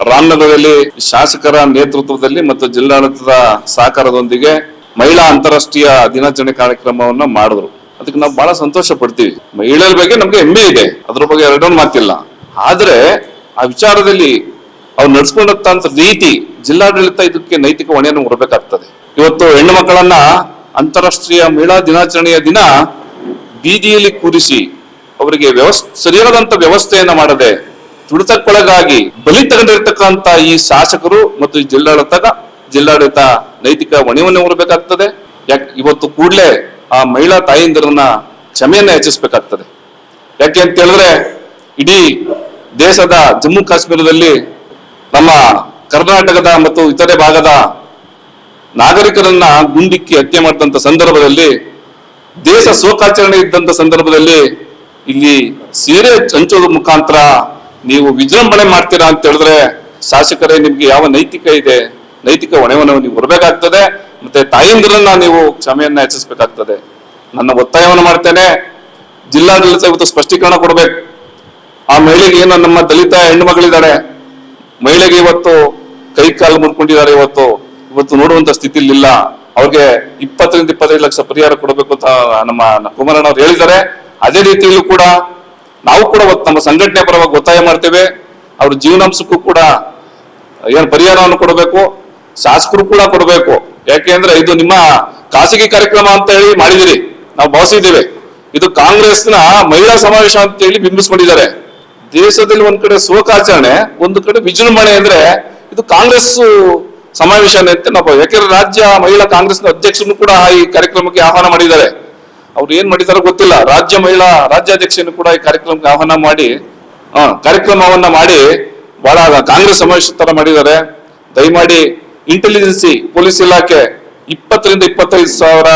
ರಾಮನಗರದಲ್ಲಿ ಶಾಸಕರ ನೇತೃತ್ವದಲ್ಲಿ ಮತ್ತು ಜಿಲ್ಲಾಡಳಿತದ ಸಹಕಾರದೊಂದಿಗೆ ಮಹಿಳಾ ಅಂತಾರಾಷ್ಟ್ರೀಯ ದಿನಾಚರಣೆ ಕಾರ್ಯಕ್ರಮವನ್ನ ಮಾಡಿದ್ರು. ಅದಕ್ಕೆ ನಾವು ಬಹಳ ಸಂತೋಷ ಪಡ್ತೀವಿ. ಮಹಿಳೆಯರ ಬಗ್ಗೆ ನಮ್ಗೆ ಹೆಮ್ಮೆ ಇದೆ. ಅದ್ರ ಬಗ್ಗೆ ಎರಡೊಂದು ಮಾತಿಲ್ಲ. ಆದ್ರೆ ಆ ವಿಚಾರದಲ್ಲಿ ಅವ್ರು ನಡ್ಸ್ಕೊಂಡಂತ ರೀತಿ ಜಿಲ್ಲಾಡಳಿತ ಇದಕ್ಕೆ ನೈತಿಕ ಹೊಣೆಯನ್ನು ಹೊರಬೇಕಾಗ್ತದೆ ಇವತ್ತು ಹೆಣ್ಣು ಮಕ್ಕಳನ್ನ ಅಂತಾರಾಷ್ಟ್ರೀಯ ಮಹಿಳಾ ದಿನಾಚರಣೆಯ ದಿನ ಬೀದಿಯಲ್ಲಿ ಕೂರಿಸಿ ಅವರಿಗೆ ವ್ಯವಸ್ಥೆ ಸರಿಯಾದಂತ ವ್ಯವಸ್ಥೆಯನ್ನ ಮಾಡದೆ ತುಳಿತಕ್ಕೊಳಗಾಗಿ ಬಲಿ ತಗೊಂಡಿರ್ತಕ್ಕಂತ ಈ ಶಾಸಕರು ಮತ್ತು ಜಿಲ್ಲಾಡಳಿತ ಜಿಲ್ಲಾಡಳಿತ ನೈತಿಕ ಹೊಣೆಯನ್ನು ಹೊರಬೇಕಾಗ್ತದೆ. ಯಾಕೆ ಇವತ್ತು ಕೂಡಲೇ ಆ ಮಹಿಳಾ ತಾಯಂದಿರನ್ನ ಕ್ಷಮೆಯನ್ನ ಹೆಚ್ಚಿಸಬೇಕಾಗ್ತದೆ. ಯಾಕೆ ಅಂತ ಹೇಳಿದ್ರೆ ಇಡೀ ದೇಶದ ಜಮ್ಮು ಕಾಶ್ಮೀರದಲ್ಲಿ ನಮ್ಮ ಕರ್ನಾಟಕದ ಮತ್ತು ಇತರೆ ಭಾಗದ ನಾಗರಿಕರನ್ನ ಗುಂಡಿಕ್ಕಿ ಹತ್ಯೆ ಮಾಡಿದಂತ ಸಂದರ್ಭದಲ್ಲಿ, ದೇಶ ಶೋಕಾಚರಣೆ ಇದ್ದಂತ ಸಂದರ್ಭದಲ್ಲಿ ಇಲ್ಲಿ ಸೀರೆ ಹಂಚೋದ್ರ ಮುಖಾಂತರ ನೀವು ವಿಜೃಂಭಣೆ ಮಾಡ್ತೀರಾ ಅಂತ ಹೇಳಿದ್ರೆ ಶಾಸಕರೇ, ನಿಮ್ಗೆ ಯಾವ ನೈತಿಕ ಇದೆ? ನೈತಿಕ ಹೊಣೆವನ್ನು ನೀವು ಹೊರಬೇಕಾಗ್ತದೆ ಮತ್ತೆ ತಾಯಿಂದ್ರನ್ನ ನೀವು ಕ್ಷಮೆಯನ್ನ ಹೆಚ್ಚಿಸಬೇಕಾಗ್ತದೆ. ನನ್ನ ಒತ್ತಾಯವನ್ನು ಮಾಡ್ತೇನೆ. ಜಿಲ್ಲಾಡಳಿತ ಇವತ್ತು ಸ್ಪಷ್ಟೀಕರಣ ಕೊಡಬೇಕು. ಆ ಮಹಿಳೆಗೆ ಏನು ನಮ್ಮ ದಲಿತ ಹೆಣ್ಣು ಮಗಳಿದ್ದಾಳೆ ಮಹಿಳೆಗೆ ಇವತ್ತು ಕೈ ಕಾಲು ಮುಡ್ಕೊಂಡಿದ್ದಾರೆ ಇವತ್ತು. ಇವತ್ತು ನೋಡುವಂತ ಸ್ಥಿತಿ ಇಲ್ಲ. ಅವ್ರಿಗೆ ಇಪ್ಪತ್ತರಿಂದ ಇಪ್ಪತ್ತೈದು ಲಕ್ಷ ಪರಿಹಾರ ಕೊಡಬೇಕು ಅಂತ ನಮ್ಮ ಕುಮಾರಣ್ಣ ಅವ್ರು ಹೇಳಿದ್ದಾರೆ. ಅದೇ ರೀತಿಯಲ್ಲೂ ಕೂಡ ನಾವು ಕೂಡ ನಮ್ಮ ಸಂಘಟನೆ ಪರವಾಗಿ ಒತ್ತಾಯ ಮಾಡ್ತೇವೆ. ಅವ್ರ ಜೀವನಾಂಶಕ್ಕೂ ಕೂಡ, ಏನು ಪರಿಹಾರವನ್ನು ಕೊಡಬೇಕು, ಶಾಸಕರು ಕೂಡ ಕೊಡಬೇಕು. ಯಾಕೆ ಅಂದ್ರೆ ಇದು ನಿಮ್ಮ ಖಾಸಗಿ ಕಾರ್ಯಕ್ರಮ ಅಂತ ಹೇಳಿ ಮಾಡಿದಿರಿ. ನಾವು ಭಾವಿಸಿದ್ದೇವೆ. ಇದು ಕಾಂಗ್ರೆಸ್ನ ಮಹಿಳಾ ಸಮಾವೇಶ ಅಂತ ಹೇಳಿ ಬಿಂಬಿಸ್ಕೊಂಡಿದ್ದಾರೆ. ದೇಶದಲ್ಲಿ ಒಂದ್ ಕಡೆ ಶೋಕಾಚರಣೆ ಒಂದು ಕಡೆ ವಿಜೃಂಭಣೆ ಅಂದ್ರೆ ಇದು ಕಾಂಗ್ರೆಸ್ ಸಮಾವೇಶ ಅಂತ ನಾವು ಯಾಕೆಂದ್ರೆ ರಾಜ್ಯ ಮಹಿಳಾ ಕಾಂಗ್ರೆಸ್ನ ಅಧ್ಯಕ್ಷರು ಕೂಡ ಈ ಕಾರ್ಯಕ್ರಮಕ್ಕೆ ಆಹ್ವಾನ ಮಾಡಿದ್ದಾರೆ. ಅವ್ರು ಏನ್ ಮಾಡಿದಾರೋ ಗೊತ್ತಿಲ್ಲ. ರಾಜ್ಯ ಮಹಿಳಾ ರಾಜ್ಯಾಧ್ಯಕ್ಷನು ಕೂಡ ಈ ಕಾರ್ಯಕ್ರಮಕ್ಕೆ ಆಹ್ವಾನ ಮಾಡಿ ಕಾರ್ಯಕ್ರಮವನ್ನ ಮಾಡಿ ಬಹಳ ಕಾಂಗ್ರೆಸ್ ಸಮಾವೇಶ ತರ ಮಾಡಿದ್ದಾರೆ. ದಯಮಾಡಿ ಇಂಟೆಲಿಜೆನ್ಸಿ ಪೊಲೀಸ್ ಇಲಾಖೆ ಇಪ್ಪತ್ತರಿಂದ ಇಪ್ಪತ್ತೈದು ಸಾವಿರ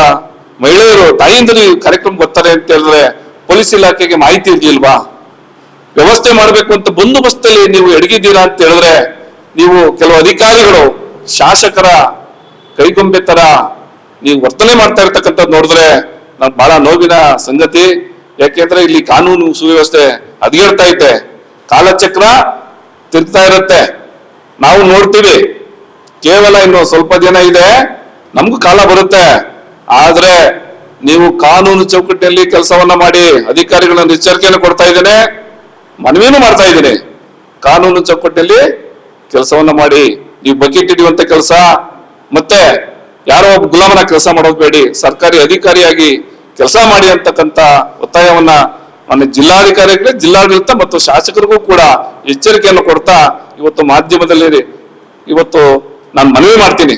ಮಹಿಳೆಯರು ತಾಯಿಂದರು ಈ ಕಾರ್ಯಕ್ರಮ ಬರ್ತಾರೆ ಅಂತ ಹೇಳಿದ್ರೆ ಪೊಲೀಸ್ ಇಲಾಖೆಗೆ ಮಾಹಿತಿ ಇರ್ಲಿಲ್ವಾ? ವ್ಯವಸ್ಥೆ ಮಾಡಬೇಕು ಅಂತ ಬಂದೋಬಸ್ತಲ್ಲಿ ನೀವು ಎಡಗಿದ್ದೀರಾ ಅಂತ ಹೇಳಿದ್ರೆ ನೀವು ಕೆಲವು ಅಧಿಕಾರಿಗಳು, ಶಾಸಕರ ಕೈಗೊಂಬೆ ತರ ನೀವು ವರ್ತನೆ ಮಾಡ್ತಾ ಇರ್ತಕ್ಕಂಥದ್ದು ನೋಡಿದ್ರೆ ನಾನು ಬಹಳ ನೋವಿನ ಸಂಗತಿ. ಯಾಕೆಂದ್ರೆ ಇಲ್ಲಿ ಕಾನೂನು ಸುವ್ಯವಸ್ಥೆ ಹದಗೆಡ್ತಾ ಐತೆ. ಕಾಲಚಕ್ರ ತಿರ್ತಾ ಇರುತ್ತೆ. ನಾವು ನೋಡ್ತೀವಿ. ಕೇವಲ ಇನ್ನು ಸ್ವಲ್ಪ ದಿನ ಇದೆ. ನಮಗೂ ಕಾಲ ಬರುತ್ತೆ. ಆದ್ರೆ ನೀವು ಕಾನೂನು ಚೌಕಟ್ಟಿನಲ್ಲಿ ಕೆಲಸವನ್ನ ಮಾಡಿ ಅಧಿಕಾರಿಗಳನ್ನ ಎಚ್ಚರಿಕೆಯನ್ನು ಕೊಡ್ತಾ ಇದ್ದೇನೆ. ಮನವಿನೂ ಮಾಡ್ತಾ ಇದ್ದೀನಿ. ಕಾನೂನು ಚೌಕಟ್ಟಿನಲ್ಲಿ ಕೆಲಸವನ್ನ ಮಾಡಿ. ನೀವು ಬಕೆಟ್ ಹಿಡಿಯುವಂತ ಕೆಲಸ. ಮತ್ತೆ ಯಾರೋ ಒಬ್ಬ ಗುಲಾಮನ ಕೆಲಸ ಮಾಡೋದು ಬೇಡಿ, ಸರ್ಕಾರಿ ಅಧಿಕಾರಿಯಾಗಿ ಕೆಲಸ ಮಾಡಿ ಅಂತಕ್ಕಂತ ಒತ್ತಾಯವನ್ನ ನನ್ನ ಜಿಲ್ಲಾಧಿಕಾರಿಗಳಿಗೆ, ಜಿಲ್ಲಾಡಳಿತ ಮತ್ತು ಶಾಸಕರಿಗೂ ಕೂಡ ಎಚ್ಚರಿಕೆಯನ್ನು ಕೊಡ್ತಾ ಇವತ್ತು ಮಾಧ್ಯಮದಲ್ಲಿ ಇವತ್ತು ನಾನು ಮನವಿ ಮಾಡ್ತೀನಿ.